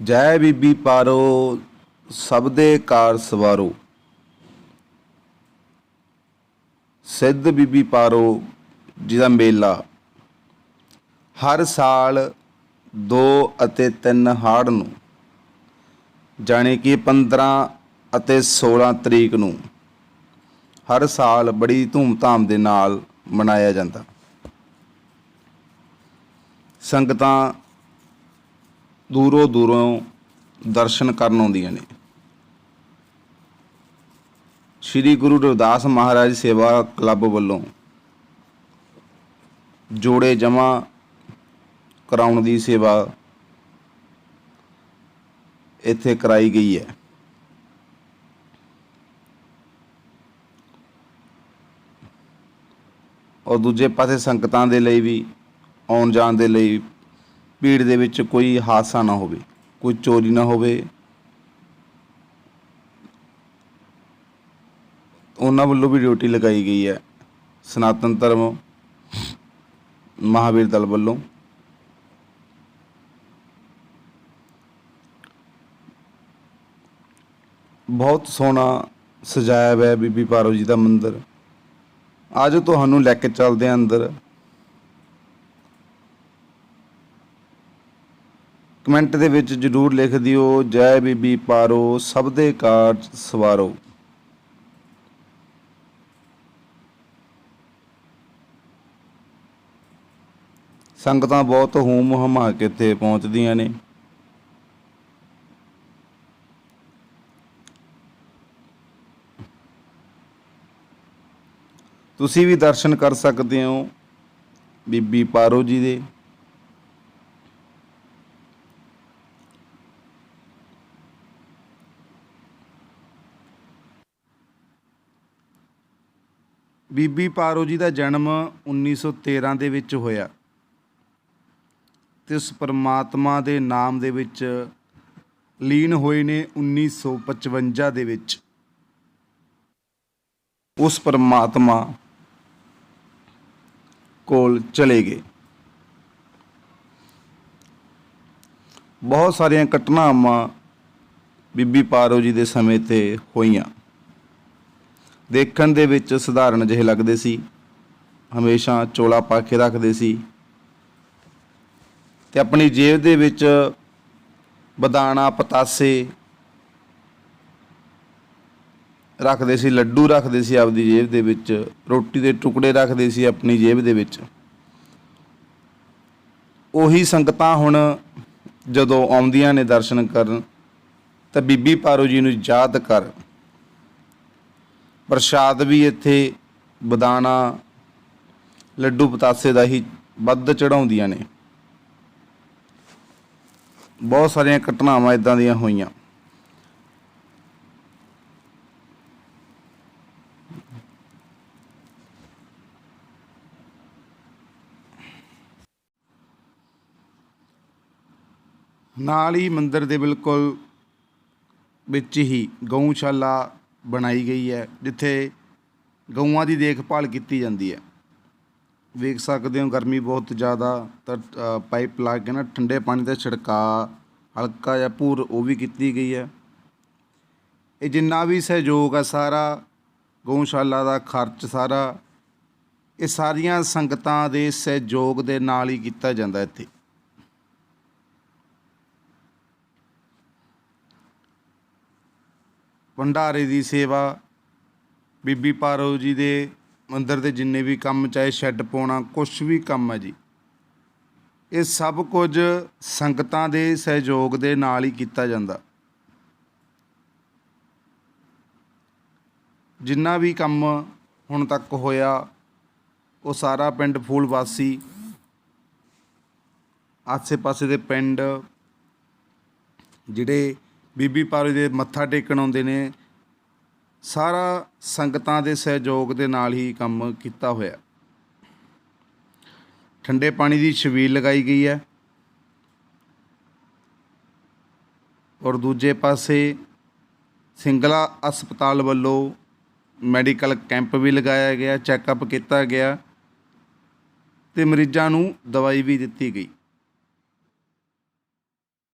ਜੈ ਬੀਬੀ ਪਾਰੋ, ਸਭ ਦੇ ਕਾਰ ਸਵਾਰੋ। ਸਿੱਧ ਬੀਬੀ ਪਾਰੋ ਜਿਹਦਾ ਮੇਲਾ। ਹਰ ਸਾਲ 2 ਅਤੇ 3 ਹਾੜ ਨੂੰ, ਜਾਣੀ ਕਿ 15 ਅਤੇ 16 ਤਰੀਕ ਨੂੰ, ਹਰ ਸਾਲ ਬੜੀ ਧੂਮਧਾਮ ਦੇ ਨਾਲ ਮਨਾਇਆ ਜਾਂਦਾ। ਸੰਗਤਾਂ ਦੂਰੋਂ ਦੂਰੋਂ ਦਰਸ਼ਨ ਕਰਨ ਆਉਂਦੀਆਂ ਨੇ। ਸ੍ਰੀ ਗੁਰੂ ਰਵਿਦਾਸ ਮਹਾਰਾਜ ਸੇਵਾ ਕਲੱਬ ਵੱਲੋਂ ਜੋੜੇ ਜਮਾ ਕਰਾਉਣ ਦੀ ਸੇਵਾ ਇੱਥੇ ਕਰਾਈ ਗਈ ਹੈ। ਔਰ ਦੂਜੇ ਪਾਸੇ ਸੰਗਤਾਂ ਦੇ ਲਈ ਵੀ, ਆਉਣ ਜਾਣ ਦੇ ਲਈ ਭੀੜ ਦੇ ਵਿੱਚ ਕੋਈ ਹਾਦਸਾ ਨਾ ਹੋਵੇ, ਕੋਈ ਚੋਰੀ ਨਾ ਹੋਵੇ। ਉਹਨਾਂ ਵੱਲੋਂ ਵੀ ਡਿਊਟੀ ਲਗਾਈ ਗਈ ਹੈ, ਸਨਾਤਨ ਧਰਮ ਮਹਾਵੀਰ ਦਲ ਵੱਲੋਂ। ਬਹੁਤ ਸੋਹਣਾ ਸਜਾਇਆ ਹੋਇਆ ਹੈ ਬੀਬੀ ਪਾਰੋ ਜੀ ਦਾ ਮੰਦਿਰ। ਅੱਜ ਤੁਹਾਨੂੰ ਲੈ ਕੇ ਚੱਲਦੇ ਹਾਂ ਅੰਦਰ। ਕਮੈਂਟ ਦੇ ਵਿੱਚ ਜਰੂਰ ਲਿਖ ਦਿਓ, ਜੈ ਬੀਬੀ ਪਾਰੋ, ਸਭ ਦੇ ਕਾਰਜ ਸਵਾਰੋ। ਸੰਗਤਾਂ ਬਹੁਤ ਹੂਮ ਹਮਾ ਕੇ ਇੱਥੇ ਪਹੁੰਚਦੀਆਂ ਨੇ। ਤੁਸੀਂ ਵੀ ਦਰਸ਼ਨ ਕਰ ਸਕਦੇ ਹੋ ਬੀਬੀ ਪਾਰੋ ਜੀ ਦੇ। ਬੀਬੀ ਪਾਰੋ ਜੀ ਦਾ ਜਨਮ 1913 ਦੇ ਵਿੱਚ ਹੋਇਆ ਤੇ ਉਸ ਪਰਮਾਤਮਾ ਦੇ ਨਾਮ ਦੇ ਵਿੱਚ ਲੀਨ ਹੋਏ ਨੇ 1955 ਦੇ ਵਿੱਚ। ਉਸ ਪਰਮਾਤਮਾ ਕੋਲ ਚਲੇ ਗਏ। ਬਹੁਤ ਸਾਰੀਆਂ ਘਟਨਾਵਾਂ ਬੀਬੀ ਪਾਰੋ ਜੀ ਦੇ ਸਮੇਂ ਤੇ ਹੋਈਆਂ। ਦੇਖਣ ਦੇ ਵਿੱਚ ਸਧਾਰਨ ਜਿਹੇ ਲੱਗਦੇ ਸੀ। ਹਮੇਸ਼ਾ ਚੋਲਾ ਪਾ ਕੇ ਰੱਖਦੇ ਸੀ। ਤੇ ਆਪਣੀ ਜੇਬ ਦੇ ਵਿੱਚ ਬਦਾਣਾ, ਪਤਾਸੇ ਰੱਖਦੇ ਸੀ, ਲੱਡੂ ਰੱਖਦੇ ਸੀ ਆਪਦੀ ਜੇਬ ਦੇ ਵਿੱਚ, ਰੋਟੀ ਦੇ ਟੁਕੜੇ ਰੱਖਦੇ ਸੀ ਆਪਣੀ ਜੇਬ ਦੇ ਵਿੱਚ। ਉਹੀ ਸੰਗਤਾਂ ਹੁਣ ਜਦੋਂ ਆਉਂਦੀਆਂ ਨੇ ਦਰਸ਼ਨ ਕਰਨ, ਤਾਂ ਬੀਬੀ ਪਾਰੋ ਜੀ ਨੂੰ ਯਾਦ ਕਰ। ਪ੍ਰਸ਼ਾਦ ਵੀ ਇੱਥੇ ਬਦਾਣਾ ਲੱਡੂ ਪਤਾਸੇ ਦਾ ਹੀ ਵੱਧ ਚੜਾਉਂਦੀਆਂ ਨੇ। ਬਹੁਤ ਸਾਰੀਆਂ ਘਟਨਾਵਾਂ ਇਦਾਂ ਦੀਆਂ ਹੋਈਆਂ। ਨਾਲ ਹੀ ਮੰਦਿਰ ਦੇ ਬਿਲਕੁਲ ਵਿੱਚ ਹੀ ਗਊਸ਼ਾਲਾ ਬਣਾਈ ਗਈ ਹੈ, ਜਿੱਥੇ ਗਊਆਂ ਦੀ ਦੇਖਭਾਲ ਕੀਤੀ ਜਾਂਦੀ ਹੈ। ਵੇਖ ਸਕਦੇ ਹੋ ਗਰਮੀ ਬਹੁਤ ਜ਼ਿਆਦਾ, ਤਾਂ ਪਾਈਪ ਲਾ ਕੇ ਨਾ ਠੰਡੇ ਪਾਣੀ ਦਾ ਛਿੜਕਾ ਹਲਕਾ ਜਾਂ ਪੂਰ ਉਹ ਵੀ ਕੀਤੀ ਗਈ ਹੈ। ਇਹ ਜਿੰਨਾ ਵੀ ਸਹਿਯੋਗ ਆ ਸਾਰਾ, ਗਊਸ਼ਾਲਾ ਦਾ ਖਰਚ ਸਾਰਾ, ਇਹ ਸਾਰੀਆਂ ਸੰਗਤਾਂ ਦੇ ਸਹਿਯੋਗ ਦੇ ਨਾਲ ਹੀ ਕੀਤਾ ਜਾਂਦਾ ਇੱਥੇ। ਭੰਡਾਰੇ ਦੀ ਸੇਵਾ, ਬੀਬੀ ਪਾਰੋ ਜੀ ਦੇ ਮੰਦਰ ਦੇ ਜਿੰਨੇ ਵੀ ਕੰਮ, ਚਾਹੇ ਸ਼ੈੱਡ ਪਾਉਣਾ ਕੁਝ ਵੀ ਕੰਮ ਹੈ ਜੀ। ਇਹ ਸਭ ਕੁਝ ਸੰਗਤਾਂ ਦੇ ਸਹਿਯੋਗ ਦੇ ਨਾਲ ਹੀ ਕੀਤਾ ਜਾਂਦਾ। ਜਿੰਨਾ ਵੀ ਕੰਮ ਹੁਣ ਤੱਕ ਹੋਇਆ, ਉਹ ਸਾਰਾ ਪਿੰਡ ਫੂਲ ਵਾਸੀ ਆਸੇ-ਪਾਸੇ ਦੇ ਪਿੰਡ, ਜਿਹੜੇ ਬੀਬੀ ਪਾਰੋ ਦੇ ਮੱਥਾ ਟੇਕਣ ਆਉਂਦੇ ਨੇ। ਸਾਰਾ ਸੰਗਤਾਂ ਦੇ ਸਹਿਯੋਗ ਦੇ ਨਾਲ ਹੀ ਕੰਮ ਕੀਤਾ ਹੋਇਆ। ਠੰਡੇ ਪਾਣੀ ਦੀ ਛਬੀਲ ਲਗਾਈ ਗਈ ਹੈ। ਔਰ ਦੂਜੇ ਪਾਸੇ ਸਿੰਗਲਾ ਹਸਪਤਾਲ ਵੱਲੋਂ ਮੈਡੀਕਲ ਕੈਂਪ ਵੀ ਲਗਾਇਆ ਗਿਆ, ਚੈੱਕਅਪ ਕੀਤਾ ਗਿਆ ਤੇ ਮਰੀਜ਼ਾਂ ਨੂੰ ਦਵਾਈ ਵੀ ਦਿੱਤੀ ਗਈ।